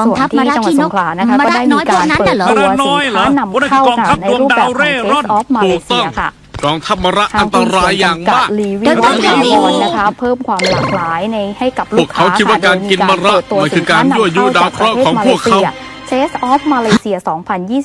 กองทัพส่วนที่จังหวัดสงขลานะคะมาก็ระได้น้มีอยการพวกนั้นเปิดน่ะเหรอตัวมาระน้สิอยนเหรอค้านำเข้าว่านั่นคือกองทัค่ะพในรูปแบบดวงดาวเร่ของร่อน Taste of ถูกต้ Malaysia องค่ะกองทัพมาระทาอังนตหุ้นส่ราวยนอย่างจำกัดมากรีวิเดี๋วยววัฒเดี๋ยวนเดี๋ยวรนะคะ เพิ่มความหลากหลายในให้กับพลูวกกค้าเขาคิดว่าการกินมะระมันคือการยั่วยุดาวเคราะห์ของพวกเขาเ Taste of Malaysia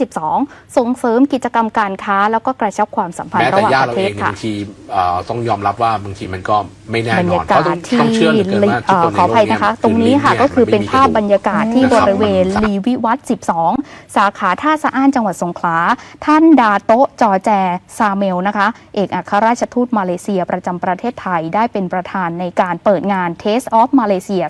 2022 ส่งเสริมกิจกรรมการค้า แล้วก็กระชับความสัมพันแม้ธ์ระแต่หว่างญาปติเราระเทเอศงเนี่ยค่ะบางทีเอ่อต้องยอมรับว่าบางทีมันก็ไม่แน่บรรนอยานกาเพราะศต้องที่ต้องเชื่อเหลือเกินว่าทุกเอ่คอนขออในภัยโลกนะคะเยตรงนี้ค่ะอก็คือเป็นภาพบรรยากาศที่นะบครับริเวณมันลีวิวัฒน์12 สาขาท่าสะอ้านจังหวัดสงขลา ท่านดาโตะจอแจซาเมลนะคะ เอกอัครราชทูตมาเลเซียประจำประเทศไทยได้เป็นประธานในการเปิดงาน Taste of Malaysia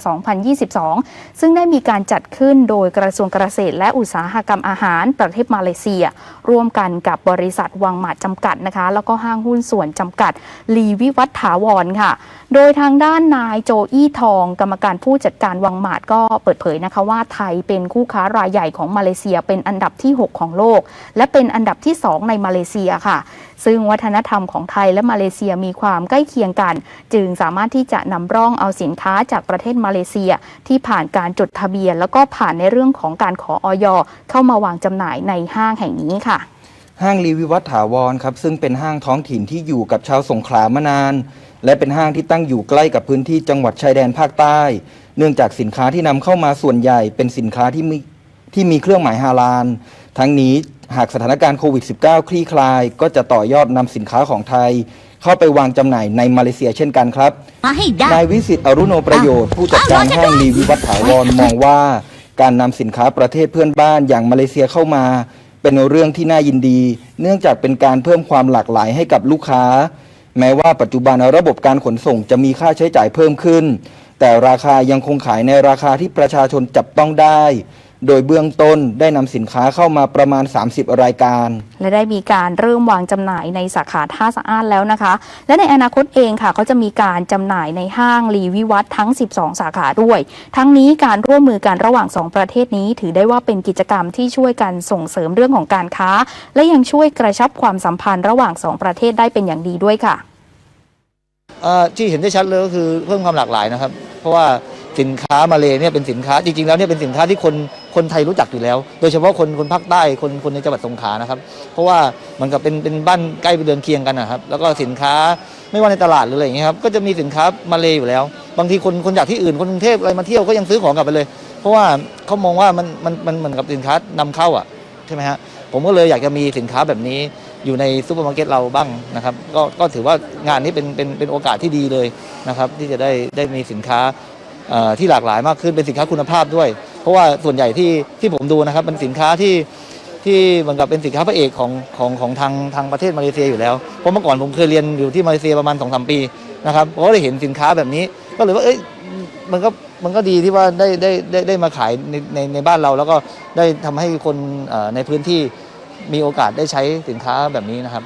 2022 ซึ่งได้มีการจัดขึ้นโดยกระทรวงเกษตรและอุตสาหกรรมอาหารประเทศมาเลเซีย ร่วมกันกับบริษัทวังหมัดจำกัดนะคะ แล้วก็ห้างหุ้นส่วนจำกัด ลีวิวัฒถาวรค่ะ โดยทางด้านนายโจอี้ทอง กรรมการผู้จัดการวังหมาดก็เปิดเผยนะคะว่าไทยเป็นคู่ค้ารายใหญ่ของมาเลเซีย เป็นอันดับที่ 6 ของโลก และเป็นอันดับที่ 2 ในมาเลเซียค่ะ ซึ่งวัฒนธรรมของไทยและมาเลเซียมีความใกล้เคียงกัน จึงสามารถที่จะนำร่องเอาสินค้าจากประเทศมาเลเซีย ที่ผ่านการจดทะเบียน แล้วก็ผ่านในเรื่องของการขอออยเข้ามาวางจำหน่ายในห้างแห่งนี้ค่ะ ห้างรีวิวัฒถาวรครับซึ่งเป็นห้างท้องถิ่นที่อยู่กับชาวสงขลามานาน และเป็นห้างที่ตั้งอยู่ใกล้กับพื้นที่จังหวัดชายแดนภาคใต้ เนื่องจากสินค้าที่นำเข้ามาส่วนใหญ่ เป็นสินค้าที่มีที่มีเครื่องหมายฮาลาลทั้งนี้หากสถานการณ์โควิด -19 คลี่คลาย ก็จะต่อยอดนำสินค้าของไทย เข้าไปวางจำหน่ายในมาเลเซียเช่นกันครับ มาให้ได้ นายวิสิตอรุโนประโยชน์ผู้จัดการห้างรีวิวัฒถาวรมองว่า การนำสินค้าประเทศเพื่อนบ้านอย่างมาเลเซียเข้ามา เป็นเรื่องที่น่ายินดี เนื่องจากเป็นการเพิ่มความหลากหลายให้กับลูกค้า แม้ว่าปัจจุบันระบบการขนส่งจะมีค่าใช้จ่ายเพิ่มขึ้น แต่ราคายังคงขายในราคาที่ประชาชนจับต้องได้ โดยเบื้องต้นได้นำสินค้าเข้ามาประมาณ 30 รายการ และได้มีการเริ่มวางจำหน่ายในสาขาท่าสะอ้านแล้วนะคะ และในอนาคตเองค่ะก็จะมีการจำหน่ายในห้างรีวิวัฒน์ทั้ง 12 สาขาด้วย ทั้งนี้การร่วมมือกันระหว่าง 2 ประเทศนี้ ถือได้ว่าเป็นกิจกรรมที่ช่วยกันส่งเสริมเรื่องของการค้า และยังช่วยกระชับความสัมพันธ์ระหว่าง 2 ประเทศได้เป็นอย่างดีด้วยค่ะเอ่อที่เห็นได้ชัดเลยก็คือเพิ่มความหลากหลายนะครับ เพราะว่า สินค้ามาเลยเนี่ยเป็นสินค้าจริงๆแล้วเนี่ยเป็นสินค้าที่คนคนไทยรู้จักอยู่แล้ว โดยเฉพาะคนคนภาคใต้คนคนในจังหวัดสงขลานะครับ เพราะว่ามันกับเป็นเป็นบ้านใกล้เดือนเคียงกันนะครับ แล้วก็สินค้าไม่ว่าในตลาดหรืออะไรอย่างเงี้ยครับก็จะมีสินค้ามาเลยอยู่แล้ว บางทีคนคนจากที่อื่นคนกรุงเทพอะไรมาเที่ยวก็ยังซื้อของกลับไปเลย เพราะว่าเขามองว่ามันมันมันเหมือนกับสินค้านำเข้าอะใช่ไหมฮะผมก็เลยอยากจะมีสินค้าแบบนี้อยู่ในซูเปอร์มาร์เก็ตเราบ้างนะครับก็ก็ถือว่างานนี้เป็นเป็นเป็นโอกาสที่ดีเลยนะครับ ที่จะได้ได้มีสินค้า ที่หลากหลายมากขึ้นเป็นสินค้าคุณภาพด้วย เพราะว่าส่วนใหญ่ที่ที่ผมดูนะครับเป็นสินค้าที่ที่เหมือนกับเป็นสินค้าพระเอกของของของทางทางประเทศมาเลเซียอยู่แล้วเพราะเมื่อก่อนผมเคยเรียนอยู่ที่มาเลเซียประมาณสองสามปีนะครับผมก็ได้เห็นสินค้าแบบนี้ ก็เลยว่าเอ้ยมันก็มันก็ดีที่ว่าได้ได้ได้ได้มาขายในในในบ้านเรา แล้วก็ได้ทำให้คนในพื้นที่มีโอกาสได้ใช้สินค้าแบบนี้นะครับ